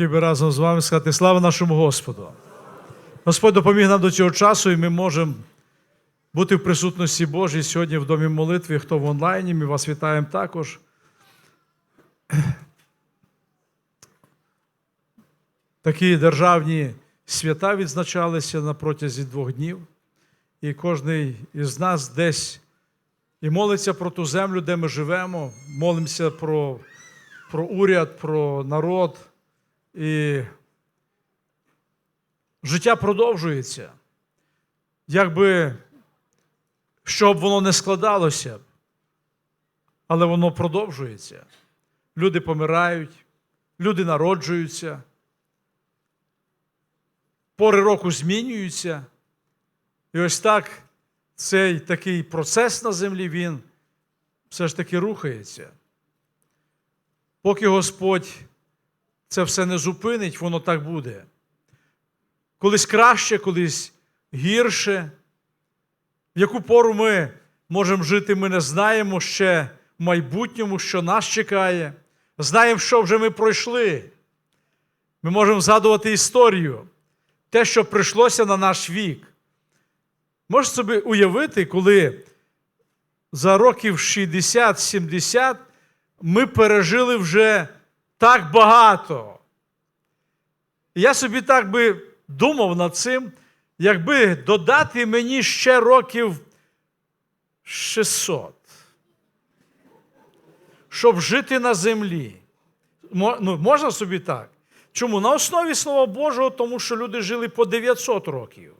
хотів би разом з вами сказати слава нашому Господу. Господь допоміг нам до цього часу, і ми можемо бути в присутності Божій сьогодні в домі молитви, хто в онлайні. Ми вас вітаємо також. Такі державні свята відзначалися на протязі двох днів. І кожен із нас десь і молиться про ту землю, де ми живемо, молимося про, про уряд, про народ. І життя продовжується. Якби щоб воно не складалося, але воно продовжується. Люди помирають, люди народжуються, пори року змінюються. І ось так цей такий процес на землі, він все ж таки рухається. Поки Господь це все не зупинить, воно так буде. Колись краще, колись гірше. В яку пору ми можемо жити, ми не знаємо ще в майбутньому, що нас чекає. Знаємо, що вже ми пройшли. Ми можемо згадувати історію, те, що прийшлося на наш вік. Можеш собі уявити, коли за років 60-70 ми пережили вже так багато. Я собі так би думав над цим, якби додати мені ще років 600, щоб жити на землі. Ну, можна собі так? Чому? На основі Слова Божого, тому що люди жили по 900 років.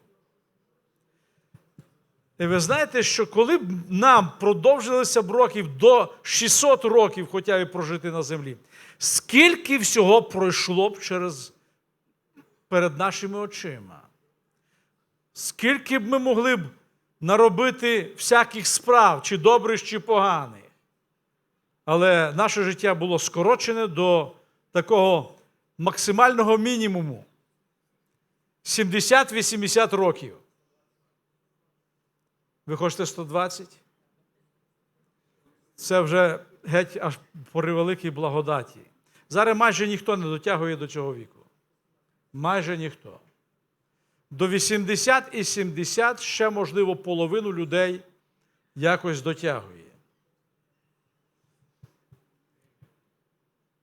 І ви знаєте, що коли б нам продовжилося б років до 600 років, хоча б прожити на землі, скільки всього пройшло б через перед нашими очима? Скільки б ми могли б наробити всяких справ, чи добрих, чи поганих? Але наше життя було скорочене до такого максимального мінімуму 70-80 років. Ви хочете 120? Це вже геть аж при великій благодаті. Зараз майже ніхто не дотягує до цього віку. Майже ніхто. До 80 і 70 ще, можливо, половину людей якось дотягує.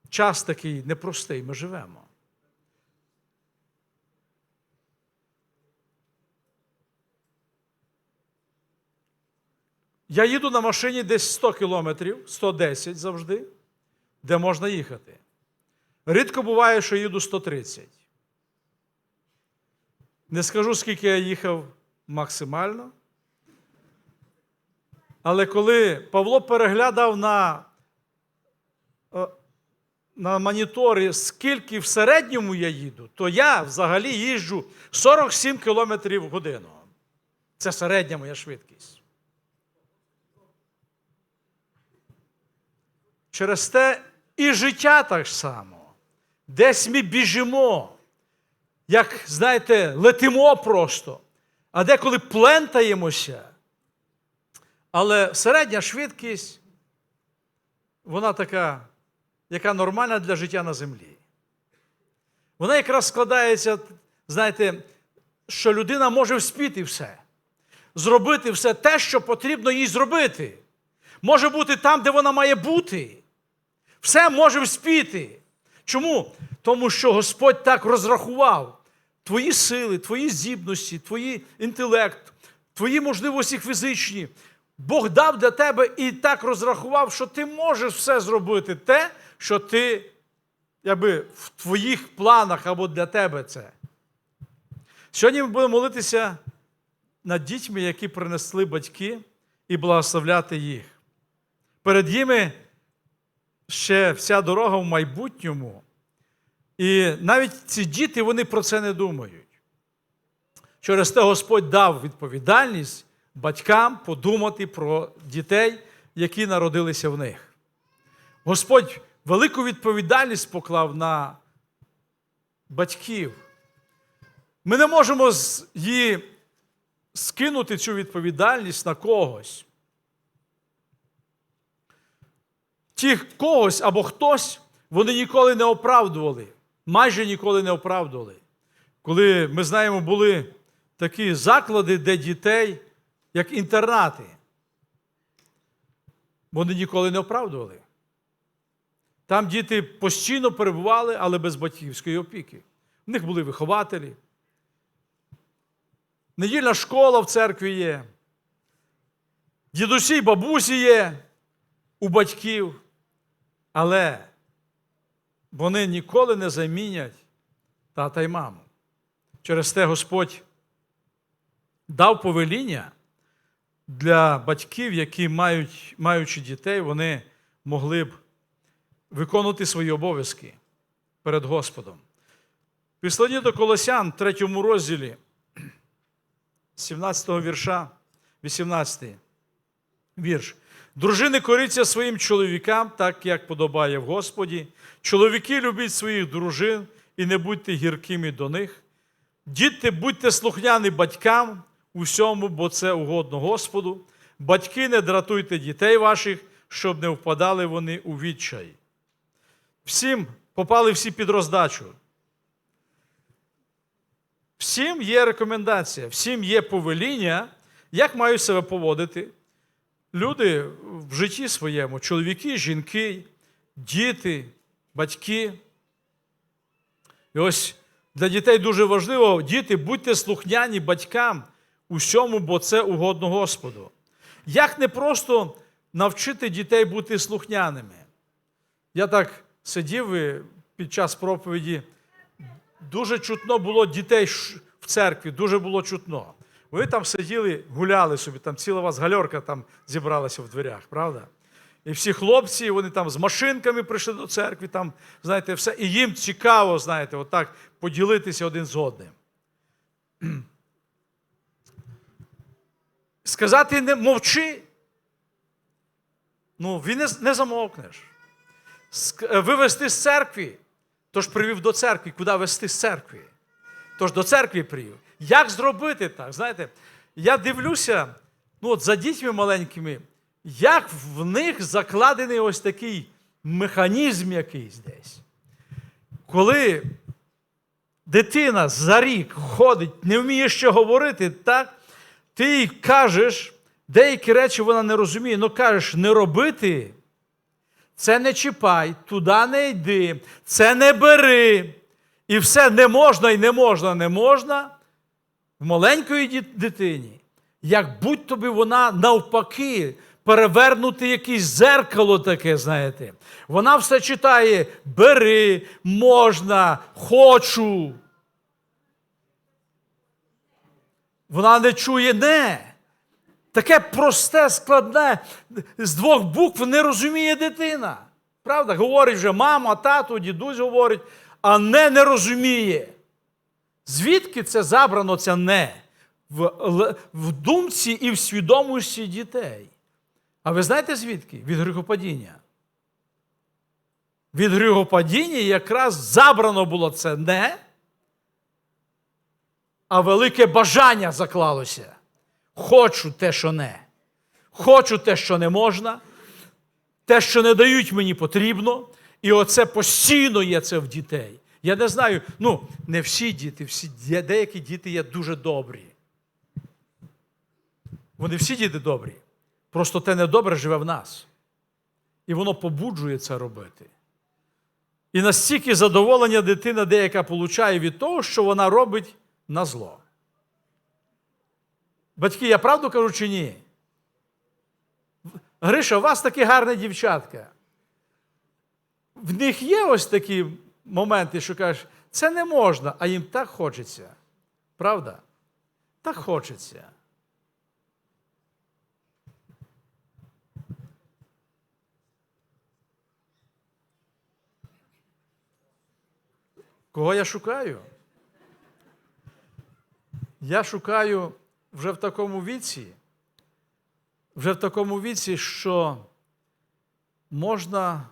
Час такий непростий, ми живемо. Я їду на машині десь 100 кілометрів, 110 завжди, де можна їхати. Рідко буває, що їду 130. Не скажу, скільки я їхав максимально. Але коли Павло переглядав на, е, на моніторі, скільки в середньому я їду, то я взагалі їжджу 47 км в годину. Це середня моя швидкість. Через те і життя так само. Десь ми біжимо, як, знаєте, летимо просто, а деколи плентаємося. Але середня швидкість, вона така, яка нормальна для життя на землі. Вона якраз складається, знаєте, що людина може вспіти все, зробити все те, що потрібно їй зробити. Може бути там, де вона має бути. Все може вспіти. Чому? Тому що Господь так розрахував твої сили, твої здібності, твої інтелект, твої можливості фізичні. Бог дав для тебе і так розрахував, що ти можеш все зробити те, що ти якби, в твоїх планах або для тебе це. Сьогодні ми будемо молитися над дітьми, які принесли батьки, і благословляти їх. Перед ними ще вся дорога в майбутньому. І навіть ці діти вони про це не думають. Через те Господь дав відповідальність батькам подумати про дітей, які народилися в них. Господь велику відповідальність поклав на батьків. Ми не можемо її скинути цю відповідальність на когось. Ті когось або хтось вони ніколи не оправдували майже ніколи не оправдували. Коли ми знаємо, були такі заклади, де дітей, як інтернати, вони ніколи не оправдували. Там діти постійно перебували, але без батьківської опіки. В них були вихователі. Недільна школа в церкві є. Дідусі й бабусі є у батьків. Але вони ніколи не замінять тата й маму. Через те Господь дав повеління для батьків, які мають, маючи дітей, вони могли б виконувати свої обов'язки перед Господом. Післані до Колосян, в третьому розділі, 17 вірша, 18 вірш. Дружини коріться своїм чоловікам, так як подобає в Господі. Чоловіки любіть своїх дружин і не будьте гіркими до них. Діти, будьте слухняні батькам у всьому, бо це угодно Господу. Батьки, не дратуйте дітей ваших, щоб не впадали вони у відчай. Всім попали всі під роздачу. Всім є рекомендація, всім є повеління, як мають себе поводити люди в житті своєму, чоловіки, жінки, діти, батьки. І ось для дітей дуже важливо, діти, будьте слухняні батькам усьому, бо це угодно Господу. Як не просто навчити дітей бути слухняними? Я так сидів під час проповіді, дуже чутно було дітей в церкві, дуже було чутно. Вони там сиділи, гуляли собі, там ціла вас гальорка там зібралася в дверях, правда? І всі хлопці, вони там з машинками прийшли до церкви, там, знаєте, все. І їм цікаво, знаєте, отак поділитися один з одним. Сказати не мовчи. Ну, він не, не замовкнеш. Е, Вивести з церкви, тож привів до церкви. Куди вести з церкви? Тож до церкви привів. Як зробити так? Знаєте, я дивлюся ну, от за дітьми маленькими, як в них закладений ось такий механізм якийсь десь. Коли дитина за рік ходить, не вміє ще говорити, так, ти їй кажеш, деякі речі вона не розуміє, але кажеш, не робити. Це не чіпай, туди не йди, це не бери. І все не можна і не можна, не можна в маленької дитині, як будь тобі вона навпаки, перевернути якесь зеркало таке, знаєте. Вона все читає: бери, можна, хочу. Вона не чує не. Таке просте, складне, з двох букв не розуміє дитина. Правда? Говорить вже мама, тато, дідусь говорить, а не не розуміє. Звідки це забрано, це не? В, в думці і в свідомості дітей. А ви знаєте звідки? Від гріхопадіння. Від гріхопадіння якраз забрано було це не, а велике бажання заклалося. Хочу те, що не. Хочу те, що не можна, те, що не дають мені потрібно. І оце постійно є це в дітей. Я не знаю, ну, не всі діти, всі, деякі діти є дуже добрі. Вони всі діти добрі. Просто те недобре живе в нас. І воно побуджує це робити. І настільки задоволення дитина деяка получає від того, що вона робить на зло. Батьки, я правду кажу чи ні? Гриша, у вас такі гарні дівчатка. В них є ось такі моменти, що кажеш, це не можна, а їм так хочеться. Правда? Так хочеться. Кого я шукаю? Я шукаю вже в такому віці, вже в такому віці, що можна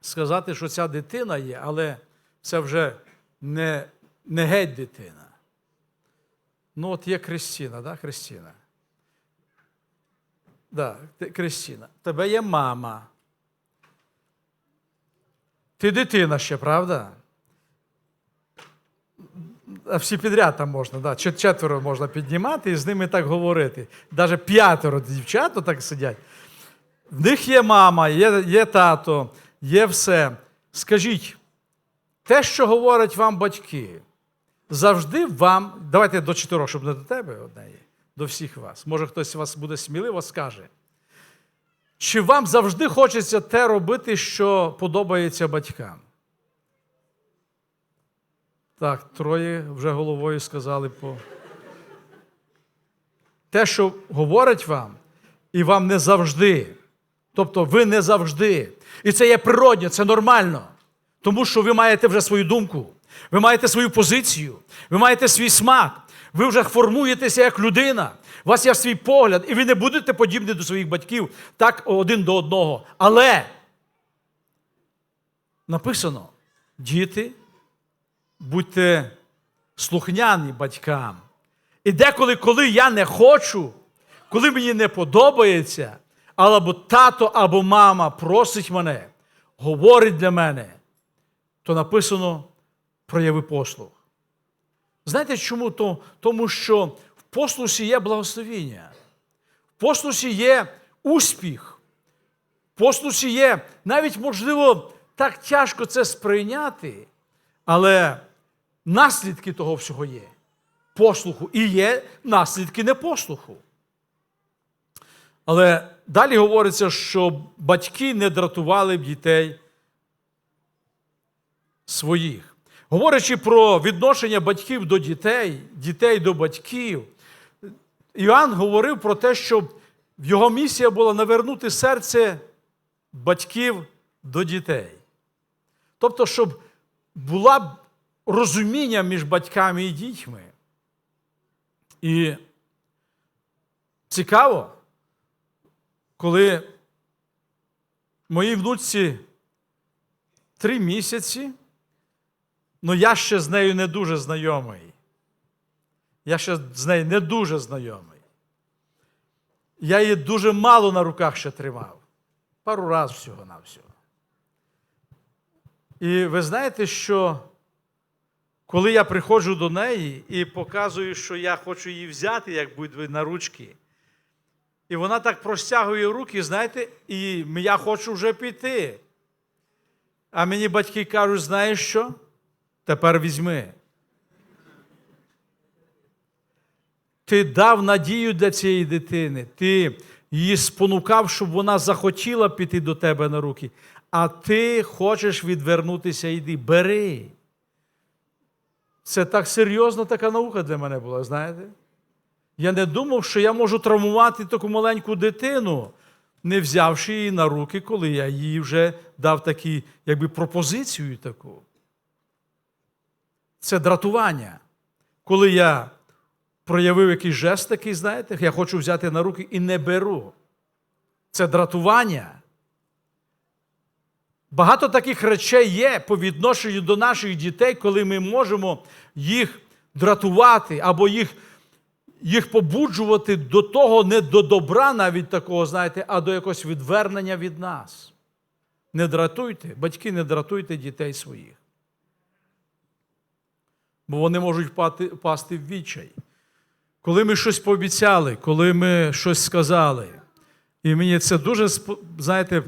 сказати, що ця дитина є, але це вже не, не геть дитина. Ну, от є Кристина, да, Кристина? Да, ти- Кристина. Тебе є мама. Ти дитина ще, правда? А всі підряд там можна, да. четверо можна піднімати і з ними так говорити. Навіть п'ятеро дівчат так сидять. В них є мама, є, є тато, є все. Скажіть, те, що говорять вам батьки, завжди вам, давайте до чотирьох, щоб не до тебе одне до всіх вас. Може, хтось вас буде сміливо скаже. Чи вам завжди хочеться те робити, що подобається батькам? Так, троє вже головою сказали по. Те, що говорять вам, і вам не завжди. Тобто ви не завжди. І це є природньо, це нормально. Тому що ви маєте вже свою думку, ви маєте свою позицію, ви маєте свій смак, ви вже формуєтеся як людина. У вас є свій погляд, і ви не будете подібні до своїх батьків так один до одного. Але написано: діти, будьте слухняні батькам. І деколи, коли я не хочу, коли мені не подобається, або тато або мама просить мене, говорить для мене, то написано прояви послуг. Знаєте чому? Тому що в послусі є благословіння, в послусі є успіх, в послусі є навіть, можливо, так тяжко це сприйняти, але наслідки того всього є. Послуху і є наслідки непослуху. Але далі говориться, що батьки не дратували б дітей своїх. Говорячи про відношення батьків до дітей, дітей до батьків, Іоанн говорив про те, що його місія була навернути серце батьків до дітей. Тобто, щоб була розуміння між батьками і дітьми. І цікаво, коли моїй внуці три місяці, ну я ще з нею не дуже знайомий. Я ще з нею не дуже знайомий. Я її дуже мало на руках ще тримав. Пару разів всього на всього. І ви знаєте, що коли я приходжу до неї і показую, що я хочу її взяти, як будь на ручки, і вона так простягує руки, знаєте, і я хочу вже піти. А мені батьки кажуть, знаєш що? Тепер візьми. Ти дав надію для цієї дитини, ти її спонукав, щоб вона захотіла піти до тебе на руки, а ти хочеш відвернутися, йди. Бери. Це так серйозна така наука для мене була, знаєте? Я не думав, що я можу травмувати таку маленьку дитину, не взявши її на руки, коли я їй вже дав такі, якби пропозицію таку. Це дратування. Коли я проявив якийсь жест такий, знаєте, я хочу взяти на руки і не беру. Це дратування. Багато таких речей є по відношенню до наших дітей, коли ми можемо їх дратувати або їх їх побуджувати до того, не до добра, навіть такого, знаєте, а до якогось відвернення від нас. Не дратуйте, батьки, не дратуйте дітей своїх. Бо вони можуть пасти в відчай. Коли ми щось пообіцяли, коли ми щось сказали, і мені це дуже, знаєте,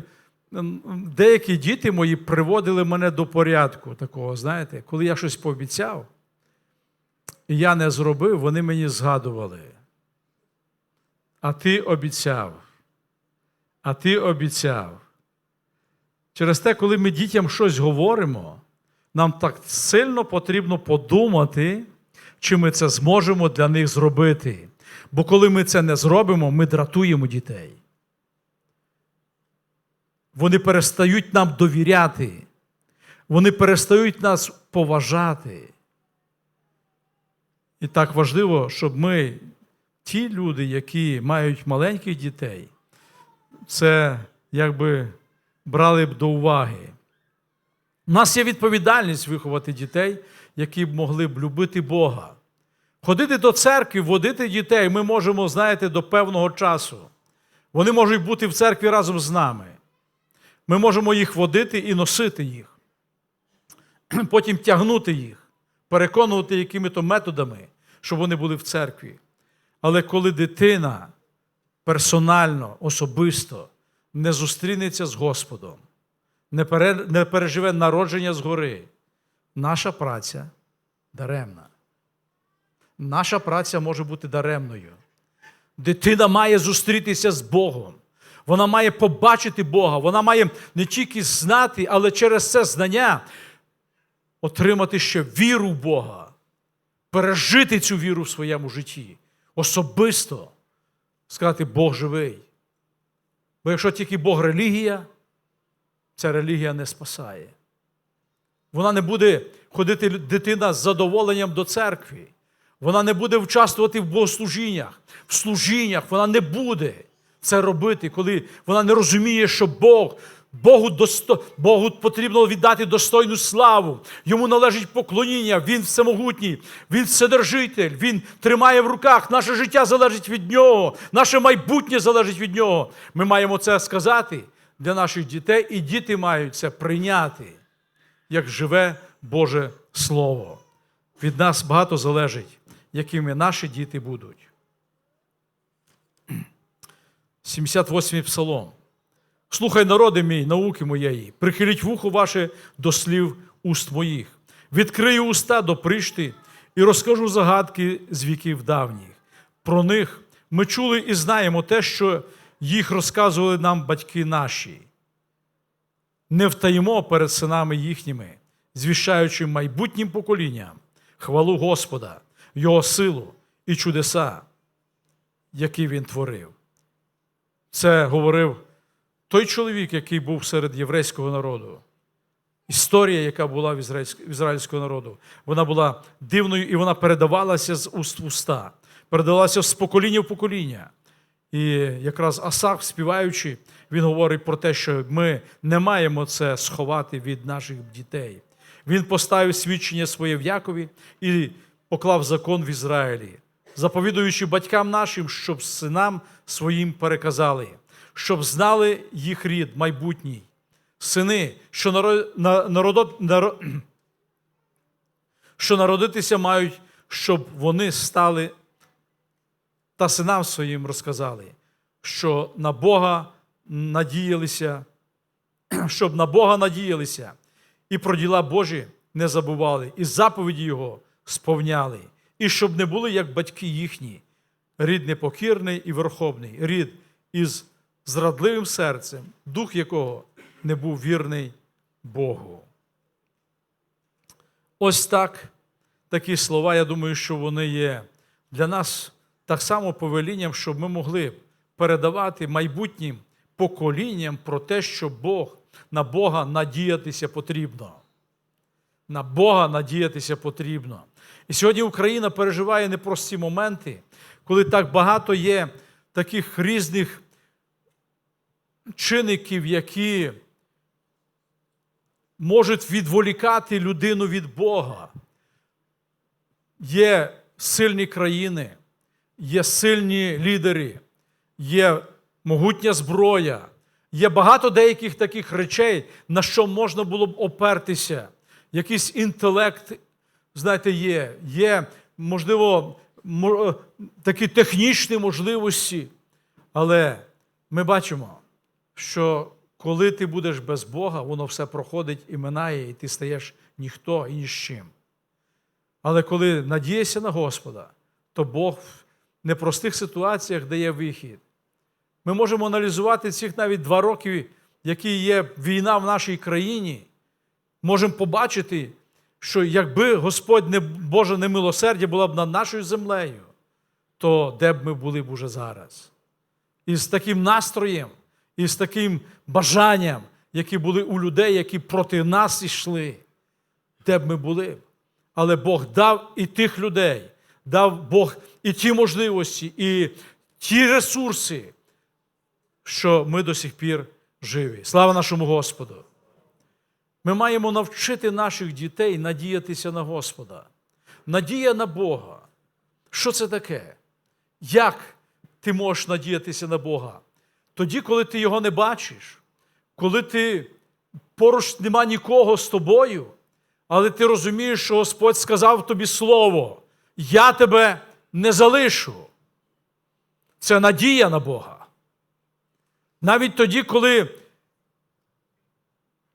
деякі діти мої приводили мене до порядку такого, знаєте, коли я щось пообіцяв, я не зробив, вони мені згадували. А ти обіцяв. А ти обіцяв. Через те, коли ми дітям щось говоримо, нам так сильно потрібно подумати, чи ми це зможемо для них зробити. Бо коли ми це не зробимо, ми дратуємо дітей. Вони перестають нам довіряти, вони перестають нас поважати. І так важливо, щоб ми, ті люди, які мають маленьких дітей, це якби брали б до уваги. У нас є відповідальність виховати дітей, які б могли б любити Бога. Ходити до церкви, водити дітей ми можемо, знаєте, до певного часу. Вони можуть бути в церкві разом з нами. Ми можемо їх водити і носити їх. потім тягнути їх, переконувати якими-то методами, щоб вони були в церкві. Але коли дитина персонально, особисто не зустрінеться з Господом, не, переживе народження згори, наша праця даремна. Наша праця може бути даремною. Дитина має зустрітися з Богом. Вона має побачити Бога, вона має не тільки знати, але через це знання отримати ще віру в Бога, пережити цю віру в своєму житті, особисто сказати, Бог живий. Бо якщо тільки Бог релігія, ця релігія не спасає. Вона не буде ходити дитина з задоволенням до церкви. Вона не буде участвувати в богослужіннях, в служіннях. Вона не буде це робити, коли вона не розуміє, що Бог, Богу, досто, Богу потрібно віддати достойну славу. Йому належить поклоніння, Він всемогутній, Він вседержитель, Він тримає в руках. Наше життя залежить від Нього, наше майбутнє залежить від Нього. Ми маємо це сказати для наших дітей, і діти мають це прийняти, як живе Боже Слово. Від нас багато залежить, якими наші діти будуть. 78-й псалом. Слухай, народи мій, науки моєї, прихиліть вухо ваше до слів уст моїх. Відкрию уста до пришти і розкажу загадки з віків давніх. Про них ми чули і знаємо те, що їх розказували нам батьки наші. Не втаїмо перед синами їхніми, звіщаючи майбутнім поколінням хвалу Господа, Його силу і чудеса, які Він творив. Це говорив той чоловік, який був серед єврейського народу. Історія, яка була в ізраїльського народу, вона була дивною і вона передавалася з уст в уста, передавалася з покоління в покоління. І якраз Асaf, співаючи, він говорить про те, що ми не маємо це сховати від наших дітей. Він поставив свідчення своє в Якові і поклав закон в Ізраїлі, заповідуючи батькам нашим, щоб синам своїм переказали, щоб знали їх рід майбутній. Сини, що, народ, народо, народ, що народитися мають, щоб вони стали та синам своїм розказали, що на Бога надіялися, щоб на Бога надіялися, і про діла Божі не забували, і заповіді Його сповняли, і щоб не були, як батьки їхні, рід непокірний і верховний, рід із зрадливим серцем, дух якого не був вірний Богу. Ось так, такі слова, я думаю, що вони є для нас так само повелінням, щоб ми могли передавати майбутнім поколінням про те, що Бог на Бога надіятися потрібно. На Бога надіятися потрібно. І сьогодні Україна переживає непрості моменти, коли так багато є таких різних чинників, які можуть відволікати людину від Бога. Є сильні країни, є сильні лідери, є могутня зброя, є багато деяких таких речей, на що можна було б опертися. Якийсь інтелект, знаєте, є, є, можливо, такі технічні можливості, але ми бачимо, що коли ти будеш без Бога, воно все проходить і минає, і ти стаєш ніхто і ні з чим. Але коли надієшся на Господа, то Бог в непростих ситуаціях дає вихід. Ми можемо аналізувати цих навіть два роки, які є війна в нашій країні. Можемо побачити, що якби Господь не, Боже немилосердя була б над нашою землею, то де б ми були б уже зараз? І з таким настроєм, і з таким бажанням, які були у людей, які проти нас йшли, де б ми були. Але Бог дав і тих людей, дав Бог і ті можливості, і ті ресурси, що ми до сих пір живі. Слава нашому Господу! Ми маємо навчити наших дітей надіятися на Господа. Надія на Бога. Що це таке? Як ти можеш надіятися на Бога? Тоді, коли ти його не бачиш, коли ти поруч нема нікого з тобою, але ти розумієш, що Господь сказав тобі слово: Я тебе не залишу. Це надія на Бога. Навіть тоді, коли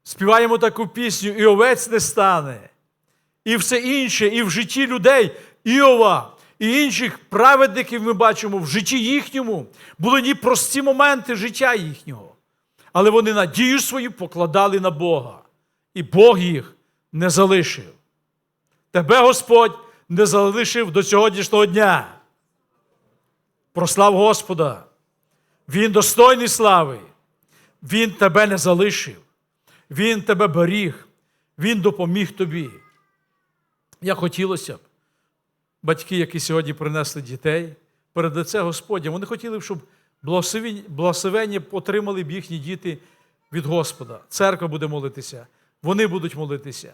співаємо таку пісню, і овець не стане, і все інше, і в житті людей Іова, і інших праведників ми бачимо в житті їхньому були непрості моменти життя їхнього. Але вони надію свою покладали на Бога. І Бог їх не залишив. Тебе Господь не залишив до сьогоднішнього дня. Прослав Господа. Він достойний слави. Він тебе не залишив. Він тебе беріг. Він допоміг тобі. Як хотілося б, батьки, які сьогодні принесли дітей, перед лице Господня, вони хотіли б, щоб благословення отримали б їхні діти від Господа. Церква буде молитися, вони будуть молитися.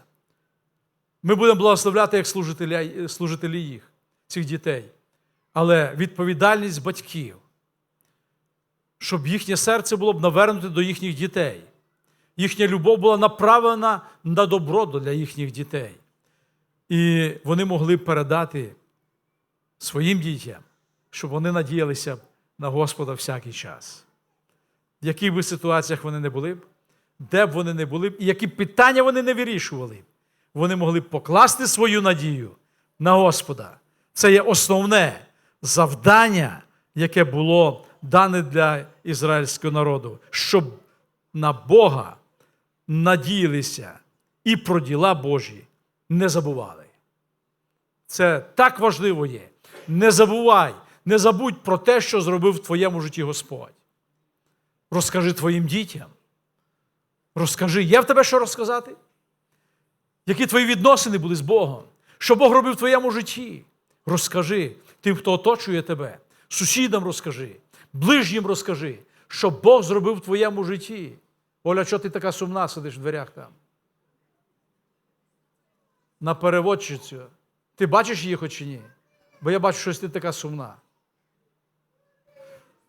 Ми будемо благословляти як служителі, служителі їх, цих дітей. Але відповідальність батьків, щоб їхнє серце було б навернуте до їхніх дітей. Їхня любов була направлена на добро для їхніх дітей. І вони могли передати своїм дітям, щоб вони надіялися на Господа всякий час. В яких би ситуаціях вони не були де б вони не були і які б питання вони не вирішували, вони могли б покласти свою надію на Господа. Це є основне завдання, яке було дане для ізраїльського народу, щоб на Бога надіялися і про діла Божі не забували. Це так важливо є. Не забувай, не забудь про те, що зробив в твоєму житті Господь. Розкажи твоїм дітям. Розкажи, є в тебе що розказати? Які твої відносини були з Богом? Що Бог робив в твоєму житті? Розкажи тим, хто оточує тебе, сусідам розкажи, ближнім розкажи, що Бог зробив в твоєму житті. Оля, що ти така сумна сидиш в дверях там? На переводчицю. Ти бачиш її хоч чи ні? Бо я бачу, що ти така сумна.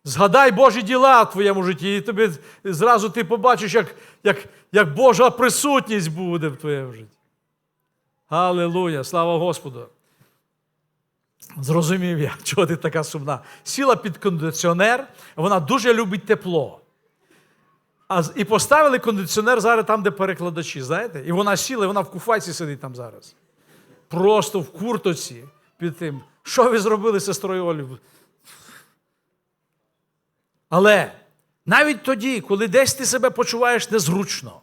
Згадай Божі діла в твоєму житті, і тобі зразу ти побачиш, як, як, як Божа присутність буде в твоєму житті. Аллилуйя, слава Господу. Зрозумів я, чого ти така сумна. Сіла під кондиціонер, вона дуже любить тепло. А, і поставили кондиціонер зараз там, де перекладачі, знаєте? І вона сіла, і вона в куфайці сидить там зараз. Просто в куртоці під тим. Що ви зробили з сестрою Олю? Але навіть тоді, коли десь ти себе почуваєш незручно,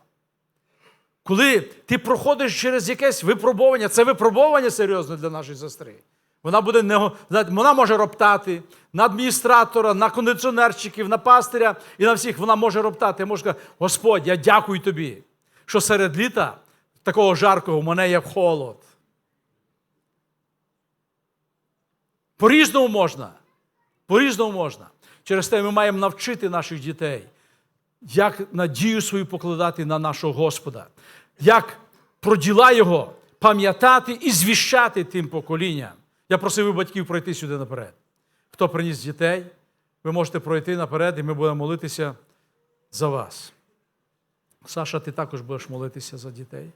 коли ти проходиш через якесь випробування, це випробування серйозне для нашої сестри. Вона буде не, вона може роптати на адміністратора, на кондиціонерчиків, на пастиря і на всіх. Вона може роптати. Може сказати, Господь, я дякую тобі, що серед літа такого жаркого мене є холод. По-різному можна. По-різному можна. Через те ми маємо навчити наших дітей, як надію свою покладати на нашого Господа, як про діла Його пам'ятати і звіщати тим поколінням. Я просив би батьків пройти сюди наперед. Хто приніс дітей, ви можете пройти наперед, і ми будемо молитися за вас. Саша, ти також будеш молитися за дітей.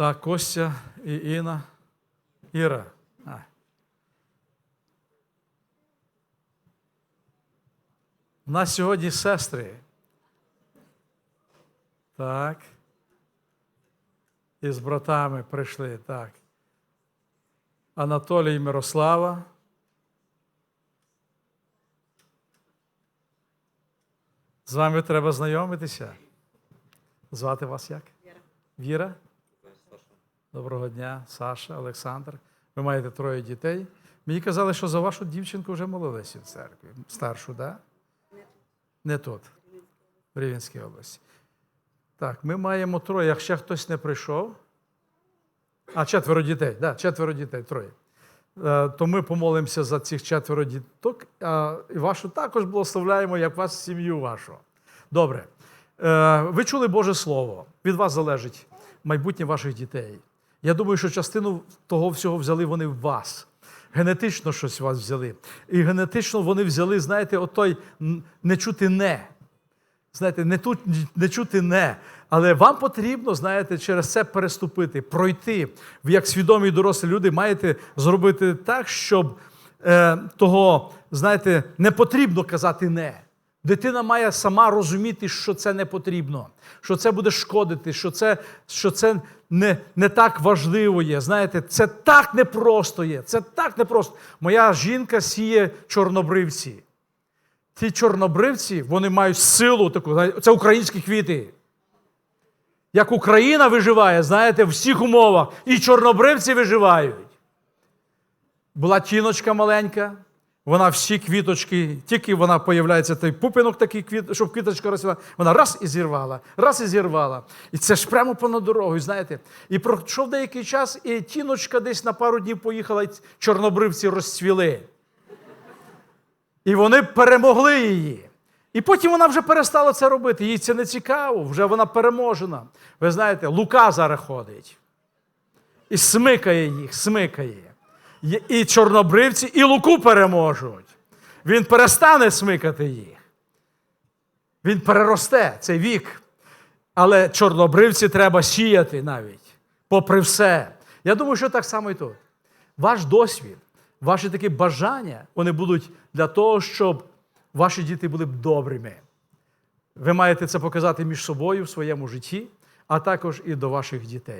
Так, Костя і Інна. Іра. А. У нас сьогодні сестри. Так. І з братами прийшли. Так. Анатолій Мирослава. З вами треба знайомитися. Звати вас як? Віра. Віра? Доброго дня, Саша, Олександр. Ви маєте троє дітей. Мені казали, що за вашу дівчинку вже молилися в церкві. Старшу, так? Да? Не тут, в Рівненській області. Так, ми маємо троє. Якщо хтось не прийшов. А, четверо дітей, да, четверо дітей, троє. Е, То ми помолимося за цих четверо діток. І вашу також благословляємо, як вас, сім'ю вашу. Добре. Е, Ви чули Боже Слово. Від вас залежить майбутнє ваших дітей. Я думаю, що частину того всього взяли вони в вас. Генетично щось у вас взяли. І генетично вони взяли, знаєте, отой не чути не. знаєте, не, тут, не чути не. Але вам потрібно, знаєте, через це переступити, пройти. Ви, як свідомі дорослі люди, маєте зробити так, щоб е, того, знаєте, не потрібно казати не. Дитина має сама розуміти, що це не потрібно, що це буде шкодити, що це, що це не, не так важливо є. Знаєте, це так непросто є. Це так непросто. Моя жінка сіє чорнобривці. Ті чорнобривці, вони мають силу таку, це українські квіти. Як Україна виживає, знаєте, в всіх умовах. І чорнобривці виживають. Була тіночка маленька, вона всі квіточки, тільки вона появляється той пупинок такий, квіт, щоб квіточка росла, вона раз і зірвала, раз і зірвала. І це ж прямо понад дорогою, знаєте. І пройшов деякий час, і тіночка десь на пару днів поїхала, і чорнобривці розцвіли. І вони перемогли її. І потім вона вже перестала це робити. Їй це не цікаво, вже вона переможена. Ви знаєте, Лука зараз ходить. І смикає їх, смикає. І чорнобривці, і луку переможуть. Він перестане смикати їх. Він переросте цей вік. Але чорнобривці треба сіяти навіть, попри все. Я думаю, що так само і тут. Ваш досвід, ваші такі бажання, вони будуть для того, щоб ваші діти були б добрими. Ви маєте це показати між собою в своєму житті, а також і до ваших дітей.